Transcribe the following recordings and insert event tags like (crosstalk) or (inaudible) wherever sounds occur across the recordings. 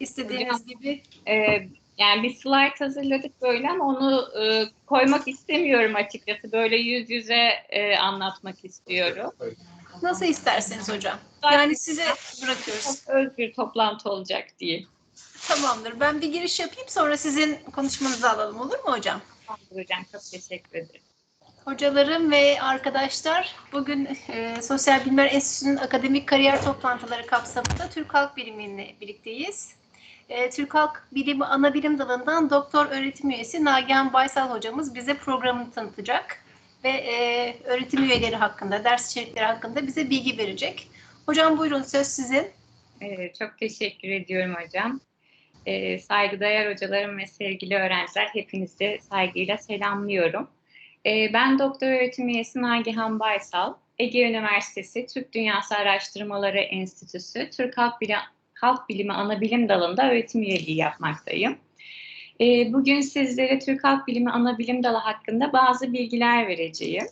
İstediğiniz gibi. Ee, yani bir slide hazırladık böyle ama onu e, koymak istemiyorum açıkçası. Böyle yüz yüze e, anlatmak istiyorum. Nasıl isterseniz hocam. Yani size bırakıyoruz. Çok özgür toplantı olacak diye. Tamamdır. Ben bir giriş yapayım sonra sizin konuşmanızı alalım olur mu hocam? Tamamdır hocam çok teşekkür ederim. Hocalarım ve arkadaşlar bugün e, Sosyal Bilimler Enstitüsü'nün akademik kariyer toplantıları kapsamında Türk Halk Bilimi'yle birlikteyiz. E, Türk Halk Bilimi ana bilim dalından doktor öğretim üyesi Nagihan Baysal hocamız bize programını tanıtacak ve e, öğretim üyeleri hakkında, ders içerikleri hakkında bize bilgi verecek. Hocam buyurun söz sizin. Evet, çok teşekkür ediyorum hocam. Ee, saygıdeğer hocalarım ve sevgili öğrenciler hepinizi saygıyla selamlıyorum. Ee, ben doktor öğretim üyesi Nagihan Baysal. Ege Üniversitesi Türk Dünyası Araştırmaları Enstitüsü Türk Halk Bilimi, Halk Bilimi Anabilim Dalı'nda öğretim üyeliği yapmaktayım. Ee, bugün sizlere Türk Halk Bilimi Anabilim Dalı hakkında bazı bilgiler vereceğim.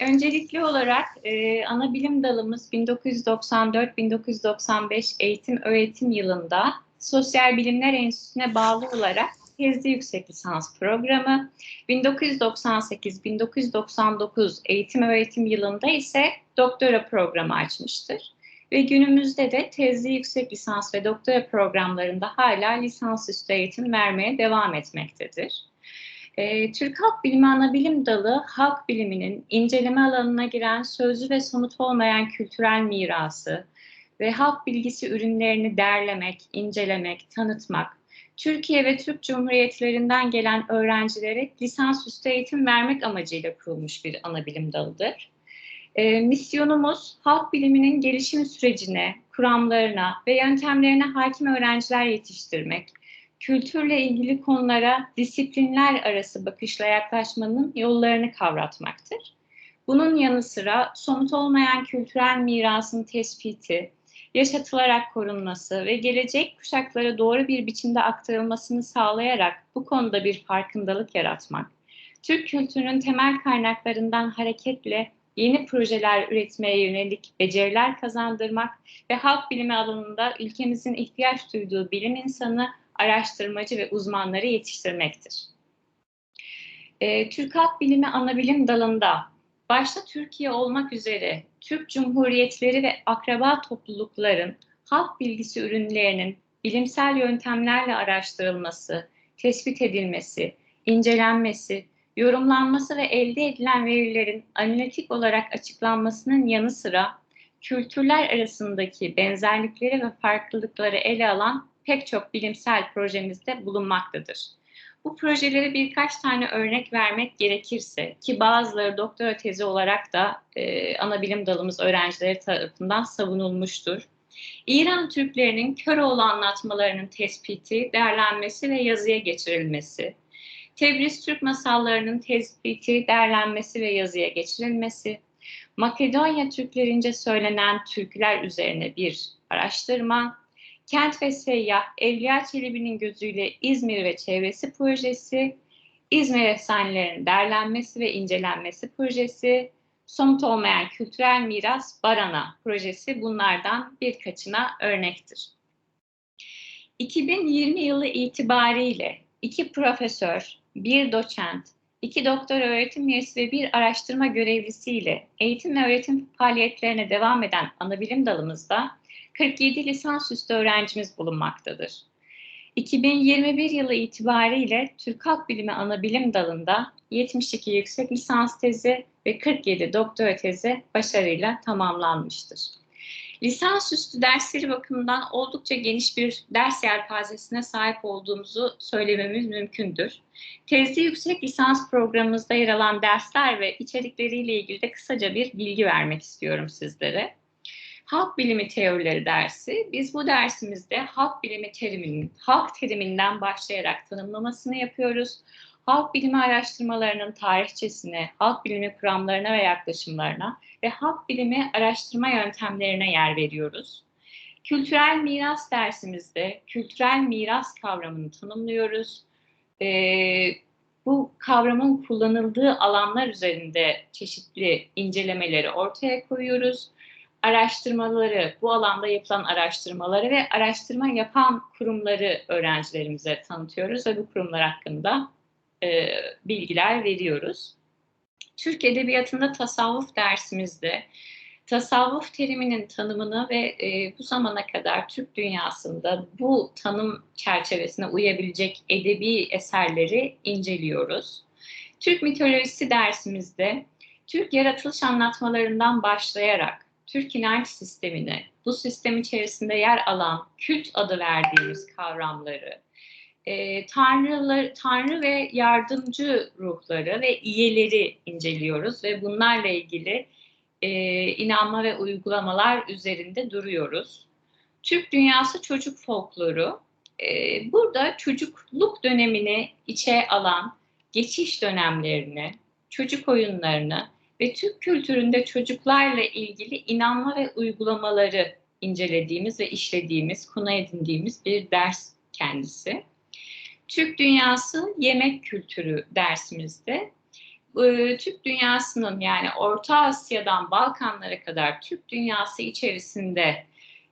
Öncelikli olarak e, ana bilim dalımız 1994-1995 eğitim öğretim yılında Sosyal Bilimler Enstitüsü'ne bağlı olarak tezli yüksek lisans programı, 1998-1999 eğitim öğretim yılında ise doktora programı açmıştır. Ve günümüzde de tezli yüksek lisans ve doktora programlarında hala lisansüstü eğitim vermeye devam etmektedir. E, Türk Halk Bilimi Anabilim Dalı, halk biliminin inceleme alanına giren sözlü ve somut olmayan kültürel mirası ve halk bilgisi ürünlerini derlemek, incelemek, tanıtmak, Türkiye ve Türk Cumhuriyetlerinden gelen öğrencilere lisansüstü eğitim vermek amacıyla kurulmuş bir anabilim dalıdır. E, misyonumuz halk biliminin gelişim sürecine, kuramlarına ve yöntemlerine hakim öğrenciler yetiştirmek, kültürle ilgili konulara disiplinler arası bakışla yaklaşmanın yollarını kavratmaktır. Bunun yanı sıra somut olmayan kültürel mirasın tespiti, yaşatılarak korunması ve gelecek kuşaklara doğru bir biçimde aktarılmasını sağlayarak bu konuda bir farkındalık yaratmak, Türk kültürünün temel kaynaklarından hareketle yeni projeler üretmeye yönelik beceriler kazandırmak ve halk bilimi alanında ülkemizin ihtiyaç duyduğu bilim insanı araştırmacı ve uzmanları yetiştirmektir. E, Türk Halk Bilimi Anabilim dalında başta Türkiye olmak üzere Türk Cumhuriyetleri ve akraba toplulukların halk bilgisi ürünlerinin bilimsel yöntemlerle araştırılması, tespit edilmesi, incelenmesi, yorumlanması ve elde edilen verilerin analitik olarak açıklanmasının yanı sıra kültürler arasındaki benzerlikleri ve farklılıkları ele alan pek çok bilimsel projemizde bulunmaktadır. Bu projeleri birkaç tane örnek vermek gerekirse ki bazıları doktora tezi olarak da e, ana bilim dalımız öğrencileri tarafından savunulmuştur. İran Türklerinin Köroğlu anlatmalarının tespiti, değerlenmesi ve yazıya geçirilmesi, Tebriz Türk masallarının tespiti, değerlenmesi ve yazıya geçirilmesi, Makedonya Türklerince söylenen türküler üzerine bir araştırma, Kent ve Seyyah, Evliya Çelebi'nin gözüyle İzmir ve çevresi projesi, İzmir efsanelerinin derlenmesi ve incelenmesi projesi, somut olmayan kültürel miras Barana projesi bunlardan birkaçına örnektir. 2020 yılı itibariyle iki profesör, bir doçent, iki doktor öğretim üyesi ve bir araştırma görevlisiyle eğitim ve öğretim faaliyetlerine devam eden anabilim dalımızda 47 lisansüstü öğrencimiz bulunmaktadır. 2021 yılı itibariyle Türk Halk Bilimi Anabilim dalında 72 yüksek lisans tezi ve 47 doktora tezi başarıyla tamamlanmıştır. Lisansüstü dersleri bakımından oldukça geniş bir ders yelpazesine sahip olduğumuzu söylememiz mümkündür. Tezli yüksek lisans programımızda yer alan dersler ve içerikleriyle ilgili de kısaca bir bilgi vermek istiyorum sizlere. Halk bilimi teorileri dersi. Biz bu dersimizde halk bilimi teriminin, halk teriminden başlayarak tanımlamasını yapıyoruz. Halk bilimi araştırmalarının tarihçesine, halk bilimi kuramlarına ve yaklaşımlarına ve halk bilimi araştırma yöntemlerine yer veriyoruz. Kültürel miras dersimizde kültürel miras kavramını tanımlıyoruz. Ee, bu kavramın kullanıldığı alanlar üzerinde çeşitli incelemeleri ortaya koyuyoruz araştırmaları, bu alanda yapılan araştırmaları ve araştırma yapan kurumları öğrencilerimize tanıtıyoruz ve bu kurumlar hakkında e, bilgiler veriyoruz. Türk Edebiyatı'nda tasavvuf dersimizde tasavvuf teriminin tanımını ve e, bu zamana kadar Türk dünyasında bu tanım çerçevesine uyabilecek edebi eserleri inceliyoruz. Türk mitolojisi dersimizde Türk yaratılış anlatmalarından başlayarak Türk inanç sistemine, bu sistem içerisinde yer alan kült adı verdiğimiz kavramları, e, tanrılar, tanrı ve yardımcı ruhları ve iyeleri inceliyoruz ve bunlarla ilgili e, inanma ve uygulamalar üzerinde duruyoruz. Türk Dünyası Çocuk Folkloru, e, burada çocukluk dönemini içe alan geçiş dönemlerini, çocuk oyunlarını ve Türk kültüründe çocuklarla ilgili inanma ve uygulamaları incelediğimiz ve işlediğimiz, konu edindiğimiz bir ders kendisi. Türk Dünyası Yemek Kültürü dersimizde Türk dünyasının yani Orta Asya'dan Balkanlara kadar Türk dünyası içerisinde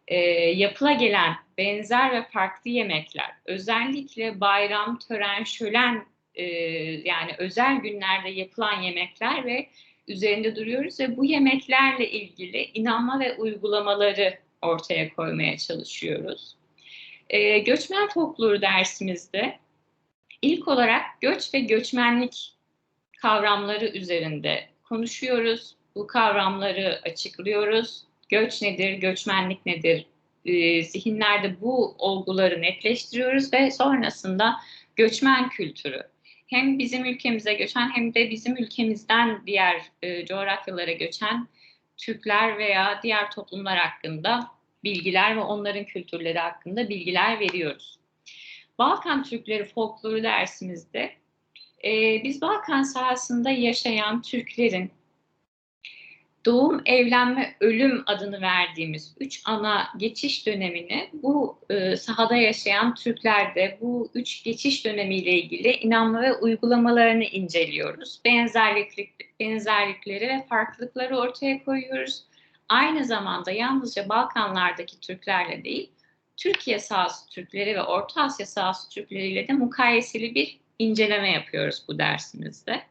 e, yapıla gelen benzer ve farklı yemekler, özellikle bayram, tören, şölen e, yani özel günlerde yapılan yemekler ve üzerinde duruyoruz ve bu yemeklerle ilgili inanma ve uygulamaları ortaya koymaya çalışıyoruz. E, göçmen folkloru dersimizde ilk olarak göç ve göçmenlik kavramları üzerinde konuşuyoruz. Bu kavramları açıklıyoruz. Göç nedir, göçmenlik nedir? E, zihinlerde bu olguları netleştiriyoruz ve sonrasında göçmen kültürü hem bizim ülkemize göçen hem de bizim ülkemizden diğer e, coğrafyalara göçen Türkler veya diğer toplumlar hakkında bilgiler ve onların kültürleri hakkında bilgiler veriyoruz. Balkan Türkleri folkloru dersimizde e, biz Balkan sahasında yaşayan Türklerin doğum, evlenme, ölüm adını verdiğimiz üç ana geçiş dönemini bu e, sahada yaşayan Türklerde bu üç geçiş dönemiyle ilgili inanma ve uygulamalarını inceliyoruz. Benzerlik, benzerlikleri ve farklılıkları ortaya koyuyoruz. Aynı zamanda yalnızca Balkanlardaki Türklerle değil, Türkiye sahası Türkleri ve Orta Asya sahası Türkleriyle de mukayeseli bir inceleme yapıyoruz bu dersimizde.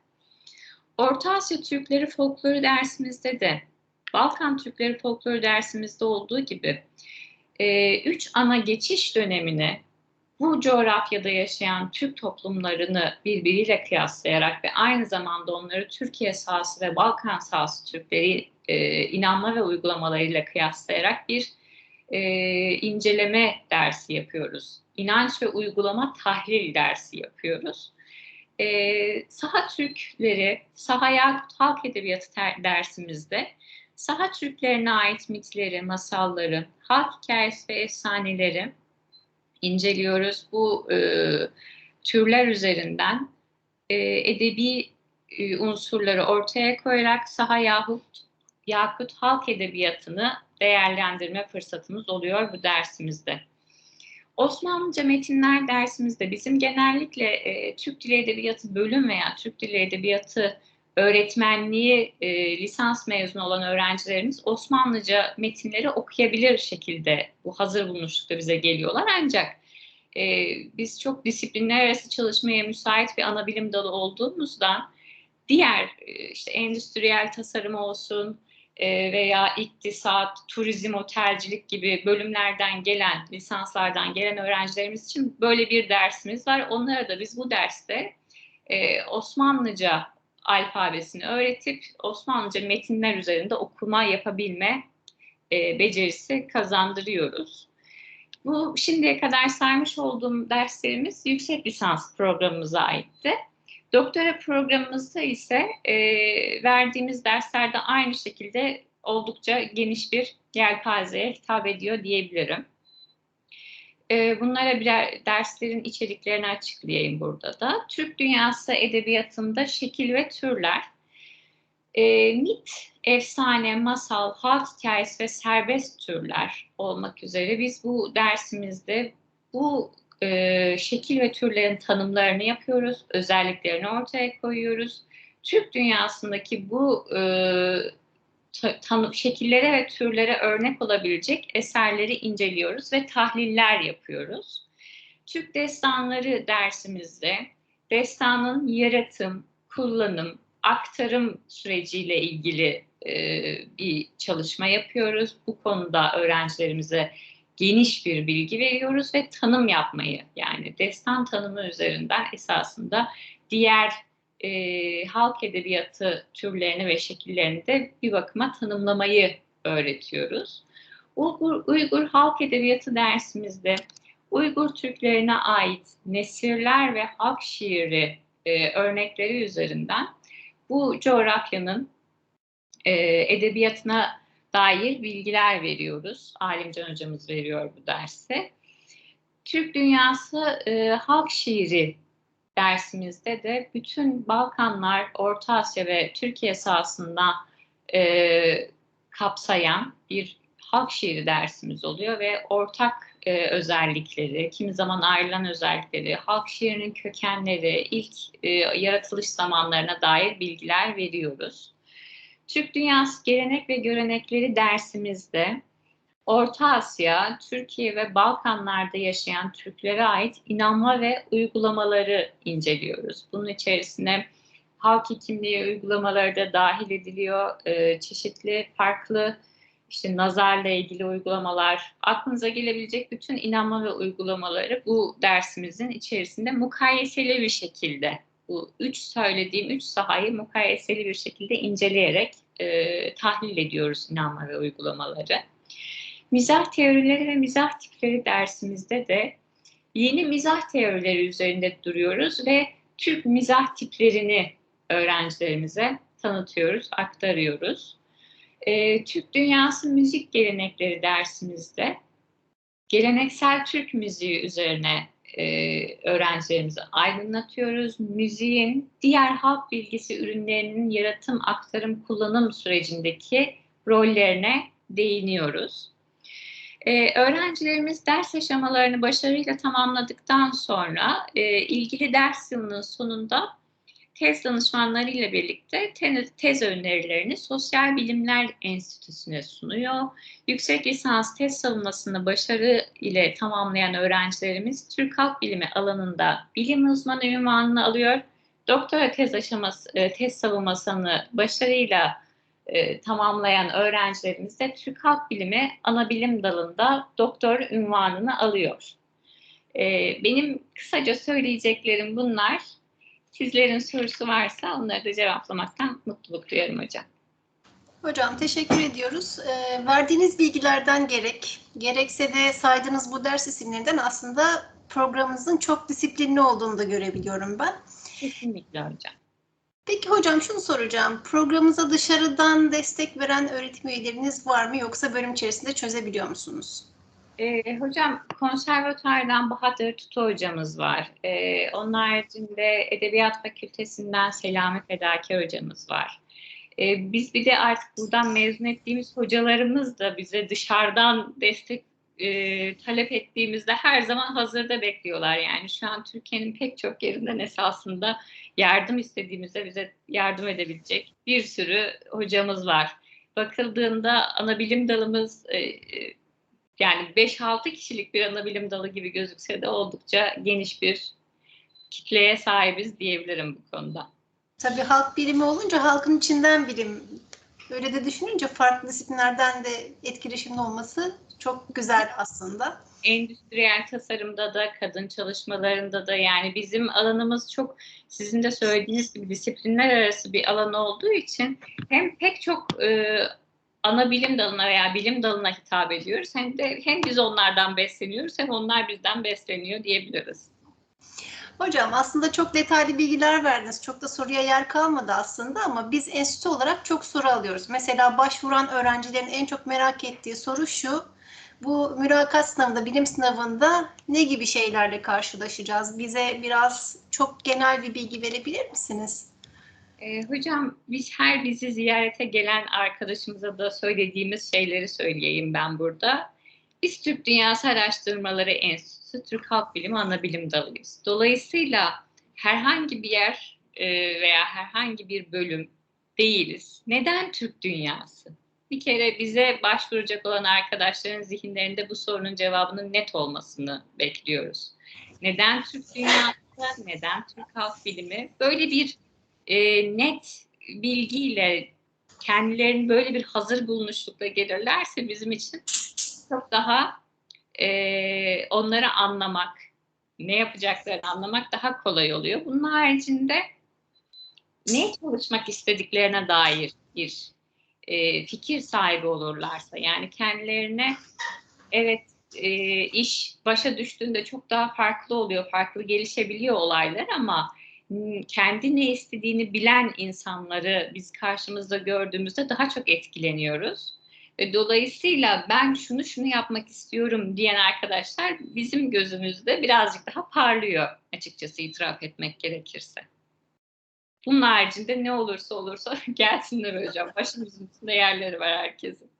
Orta Asya Türkleri folkloru dersimizde de Balkan Türkleri folkloru dersimizde olduğu gibi e, üç ana geçiş dönemini bu coğrafyada yaşayan Türk toplumlarını birbiriyle kıyaslayarak ve aynı zamanda onları Türkiye sahası ve Balkan sahası Türkleri e, inanma ve uygulamalarıyla kıyaslayarak bir e, inceleme dersi yapıyoruz. İnanç ve uygulama tahlil dersi yapıyoruz e, saha Türkleri, sahaya halk edebiyatı dersimizde saha Türklerine ait mitleri, masalları, halk hikayesi ve efsaneleri inceliyoruz. Bu e, türler üzerinden e, edebi e, unsurları ortaya koyarak saha yahut yakut halk edebiyatını değerlendirme fırsatımız oluyor bu dersimizde. Osmanlıca metinler dersimizde bizim genellikle e, Türk Dili Edebiyatı bölüm veya Türk Dili Edebiyatı öğretmenliği e, lisans mezunu olan öğrencilerimiz Osmanlıca metinleri okuyabilir şekilde bu hazır bulunuşlukta bize geliyorlar. Ancak e, biz çok disiplinler arası çalışmaya müsait bir ana bilim dalı olduğumuzdan diğer e, işte endüstriyel tasarım olsun, e, veya iktisat, turizm, otelcilik gibi bölümlerden gelen, lisanslardan gelen öğrencilerimiz için böyle bir dersimiz var. Onlara da biz bu derste e, Osmanlıca alfabesini öğretip Osmanlıca metinler üzerinde okuma yapabilme e, becerisi kazandırıyoruz. Bu şimdiye kadar saymış olduğum derslerimiz yüksek lisans programımıza aitti. Doktora programımızda ise e, verdiğimiz derslerde aynı şekilde oldukça geniş bir yelpazeye hitap ediyor diyebilirim. E, bunlara birer derslerin içeriklerini açıklayayım burada da. Türk Dünyası Edebiyatı'nda şekil ve türler, e, mit, efsane, masal, halk hikayesi ve serbest türler olmak üzere biz bu dersimizde bu e, şekil ve türlerin tanımlarını yapıyoruz, özelliklerini ortaya koyuyoruz. Türk dünyasındaki bu e, tanı, şekillere ve türlere örnek olabilecek eserleri inceliyoruz ve tahliller yapıyoruz. Türk destanları dersimizde destanın yaratım, kullanım, aktarım süreciyle ilgili e, bir çalışma yapıyoruz. Bu konuda öğrencilerimize geniş bir bilgi veriyoruz ve tanım yapmayı yani destan tanımı üzerinden esasında diğer e, halk edebiyatı türlerini ve şekillerini de bir bakıma tanımlamayı öğretiyoruz. Uygur, Uygur halk edebiyatı dersimizde Uygur Türklerine ait nesirler ve halk şiiri e, örnekleri üzerinden bu coğrafyanın e, edebiyatına dair bilgiler veriyoruz. Alimcan hocamız veriyor bu dersi. Türk Dünyası e, Halk Şiiri dersimizde de bütün Balkanlar, Orta Asya ve Türkiye sahasında e, kapsayan bir halk şiiri dersimiz oluyor ve ortak e, özellikleri, kimi zaman ayrılan özellikleri, halk şiirinin kökenleri, ilk e, yaratılış zamanlarına dair bilgiler veriyoruz. Türk Dünyası Gelenek ve Görenekleri dersimizde Orta Asya, Türkiye ve Balkanlarda yaşayan Türklere ait inanma ve uygulamaları inceliyoruz. Bunun içerisine halk hekimliği uygulamaları da dahil ediliyor. Ee, çeşitli farklı işte nazarla ilgili uygulamalar, aklınıza gelebilecek bütün inanma ve uygulamaları bu dersimizin içerisinde mukayeseli bir şekilde bu üç söylediğim üç sahayı mukayeseli bir şekilde inceleyerek e, tahlil ediyoruz inanma ve uygulamaları. Mizah teorileri ve mizah tipleri dersimizde de yeni mizah teorileri üzerinde duruyoruz ve Türk mizah tiplerini öğrencilerimize tanıtıyoruz, aktarıyoruz. E, Türk Dünyası Müzik Gelenekleri dersimizde geleneksel Türk müziği üzerine e, öğrencilerimizi aydınlatıyoruz. Müziğin diğer halk bilgisi ürünlerinin yaratım, aktarım, kullanım sürecindeki rollerine değiniyoruz. Ee, öğrencilerimiz ders aşamalarını başarıyla tamamladıktan sonra e, ilgili ders yılının sonunda tez danışmanları ile birlikte tez önerilerini Sosyal Bilimler Enstitüsü'ne sunuyor. Yüksek lisans tez savunmasını başarı ile tamamlayan öğrencilerimiz Türk Halk Bilimi alanında bilim uzmanı ünvanını alıyor. Doktora tez aşaması, e, tez savunmasını başarıyla e, tamamlayan öğrencilerimiz de Türk Halk Bilimi ana bilim dalında doktor ünvanını alıyor. E, benim kısaca söyleyeceklerim bunlar. Sizlerin sorusu varsa onları da cevaplamaktan mutluluk duyarım hocam. Hocam teşekkür ediyoruz. E, verdiğiniz bilgilerden gerek, gerekse de saydığınız bu ders isimlerinden aslında programımızın çok disiplinli olduğunu da görebiliyorum ben. Kesinlikle hocam. Peki hocam şunu soracağım. Programımıza dışarıdan destek veren öğretim üyeleriniz var mı yoksa bölüm içerisinde çözebiliyor musunuz? E, hocam konservatuardan Bahadır Tutu hocamız var. E, onun haricinde Edebiyat Fakültesinden Selami Fedaki hocamız var. E, biz bir de artık buradan mezun ettiğimiz hocalarımız da bize dışarıdan destek e, talep ettiğimizde her zaman hazırda bekliyorlar. Yani şu an Türkiye'nin pek çok yerinden esasında yardım istediğimizde bize yardım edebilecek bir sürü hocamız var. Bakıldığında ana bilim dalımız e, e yani 5-6 kişilik bir ana bilim dalı gibi gözükse de oldukça geniş bir kitleye sahibiz diyebilirim bu konuda. Tabii halk bilimi olunca halkın içinden bilim. Öyle de düşününce farklı disiplinlerden de etkileşimli olması çok güzel aslında. Endüstriyel tasarımda da, kadın çalışmalarında da yani bizim alanımız çok sizin de söylediğiniz gibi disiplinler arası bir alan olduğu için hem pek çok e, ana bilim dalına veya bilim dalına hitap ediyoruz. Hem de hem biz onlardan besleniyoruz hem onlar bizden besleniyor diyebiliriz. Hocam aslında çok detaylı bilgiler verdiniz. Çok da soruya yer kalmadı aslında ama biz enstitü olarak çok soru alıyoruz. Mesela başvuran öğrencilerin en çok merak ettiği soru şu. Bu mülakat sınavında, bilim sınavında ne gibi şeylerle karşılaşacağız? Bize biraz çok genel bir bilgi verebilir misiniz? E, hocam biz her bizi ziyarete gelen arkadaşımıza da söylediğimiz şeyleri söyleyeyim ben burada. Biz Türk Dünyası Araştırmaları Enstitüsü Türk Halk Bilimi Anabilim Dalıyız. Dolayısıyla herhangi bir yer e, veya herhangi bir bölüm değiliz. Neden Türk Dünyası? Bir kere bize başvuracak olan arkadaşların zihinlerinde bu sorunun cevabının net olmasını bekliyoruz. Neden Türk dünyası, neden Türk halk bilimi? Böyle bir e, net bilgiyle kendilerini böyle bir hazır bulunuşlukla gelirlerse bizim için çok daha e, onları anlamak, ne yapacaklarını anlamak daha kolay oluyor. Bunun haricinde ne çalışmak istediklerine dair bir e, fikir sahibi olurlarsa, yani kendilerine evet e, iş başa düştüğünde çok daha farklı oluyor, farklı gelişebiliyor olaylar ama kendi ne istediğini bilen insanları biz karşımızda gördüğümüzde daha çok etkileniyoruz. Ve dolayısıyla ben şunu şunu yapmak istiyorum diyen arkadaşlar bizim gözümüzde birazcık daha parlıyor açıkçası itiraf etmek gerekirse. Bunun haricinde ne olursa olursa (laughs) gelsinler hocam. Başımızın üstünde yerleri var herkesin.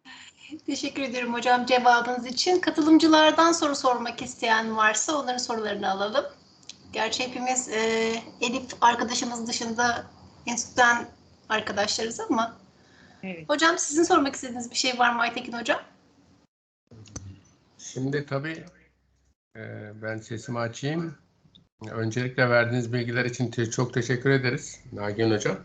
Teşekkür ederim hocam cevabınız için. Katılımcılardan soru sormak isteyen varsa onların sorularını alalım. Gerçi hepimiz e, Elif arkadaşımız dışında enstitüden arkadaşlarız ama. Evet. Hocam sizin sormak istediğiniz bir şey var mı Aytekin hocam? Şimdi tabii e, ben sesimi açayım. Öncelikle verdiğiniz bilgiler için te- çok teşekkür ederiz Nagihan Hocam.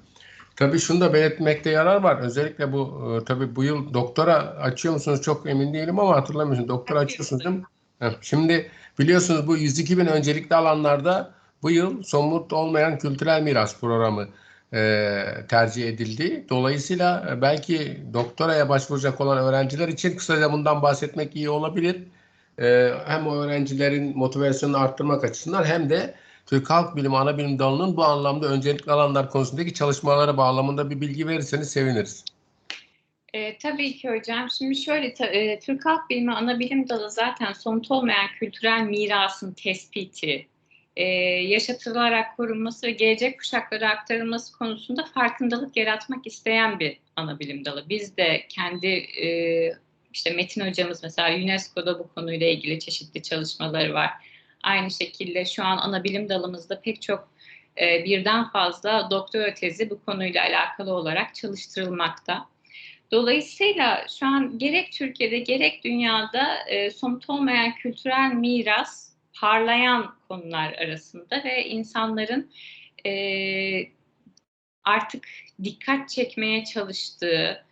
Tabii şunu da belirtmekte yarar var. Özellikle bu e, tabii bu yıl doktora açıyor musunuz çok emin değilim ama hatırlamıyorum. Doktora açıyorsunuz değil mi? Şimdi biliyorsunuz bu 102 bin öncelikli alanlarda bu yıl somut olmayan kültürel miras programı e, tercih edildi. Dolayısıyla e, belki doktoraya başvuracak olan öğrenciler için kısaca bundan bahsetmek iyi olabilir. E, hem o öğrencilerin motivasyonunu arttırmak açısından hem de Türk Halk Bilimi ana bilim dalının bu anlamda öncelikli alanlar konusundaki çalışmaları bağlamında bir bilgi verirseniz seviniriz. E, tabii ki hocam. Şimdi şöyle, ta- e, Türk Halk Bilimi ana bilim dalı zaten somut olmayan kültürel mirasın tespiti, e, yaşatılarak korunması ve gelecek kuşaklara aktarılması konusunda farkındalık yaratmak isteyen bir ana bilim dalı. Biz de kendi e, işte Metin hocamız mesela UNESCO'da bu konuyla ilgili çeşitli çalışmaları var. Aynı şekilde şu an ana bilim dalımızda pek çok e, birden fazla doktora tezi bu konuyla alakalı olarak çalıştırılmakta. Dolayısıyla şu an gerek Türkiye'de gerek dünyada e, somut olmayan kültürel miras parlayan konular arasında ve insanların e, artık dikkat çekmeye çalıştığı,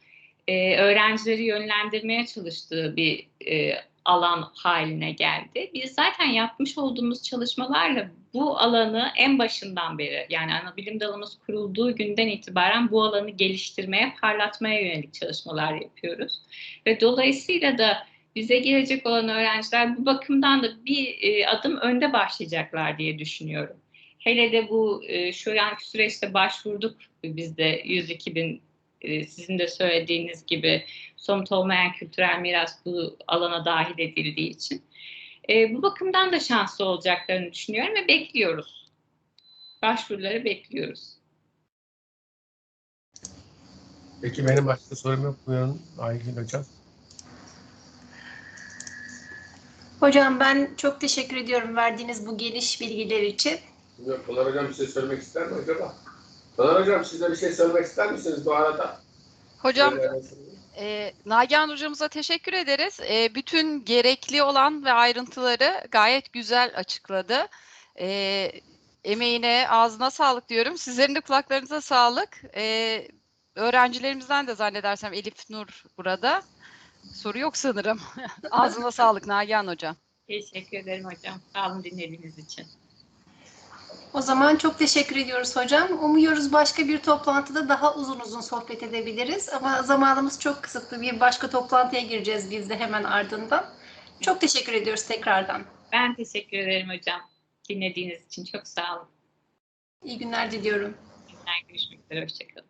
e, öğrencileri yönlendirmeye çalıştığı bir e, alan haline geldi. Biz zaten yapmış olduğumuz çalışmalarla bu alanı en başından beri yani ana bilim dalımız kurulduğu günden itibaren bu alanı geliştirmeye, parlatmaya yönelik çalışmalar yapıyoruz. Ve dolayısıyla da bize gelecek olan öğrenciler bu bakımdan da bir e, adım önde başlayacaklar diye düşünüyorum. Hele de bu e, şu anki süreçte başvurduk biz de 102 bin sizin de söylediğiniz gibi somut olmayan kültürel miras bu alana dahil edildiği için. E, bu bakımdan da şanslı olacaklarını düşünüyorum ve bekliyoruz. Başvuruları bekliyoruz. Peki benim başka sorum yok. Buyurun Aygün Hocam. Hocam ben çok teşekkür ediyorum verdiğiniz bu geniş bilgiler için. Pınar Hocam bir şey söylemek ister mi acaba? Pınar Hocam siz de bir şey söylemek ister misiniz bu arada? Hocam e, Nagihan hocamıza teşekkür ederiz. E, bütün gerekli olan ve ayrıntıları gayet güzel açıkladı. E, emeğine, ağzına sağlık diyorum. Sizlerin de kulaklarınıza sağlık. E, öğrencilerimizden de zannedersem Elif Nur burada. Soru yok sanırım. (laughs) Ağzına sağlık Nagihan hocam. Teşekkür ederim hocam. Sağ olun dinlediğiniz için. O zaman çok teşekkür ediyoruz hocam. Umuyoruz başka bir toplantıda daha uzun uzun sohbet edebiliriz. Ama zamanımız çok kısıtlı. Bir başka toplantıya gireceğiz biz de hemen ardından. Çok teşekkür ediyoruz tekrardan. Ben teşekkür ederim hocam. Dinlediğiniz için çok sağ olun. İyi günler diliyorum. Günler görüşmek üzere. Hoşçakalın.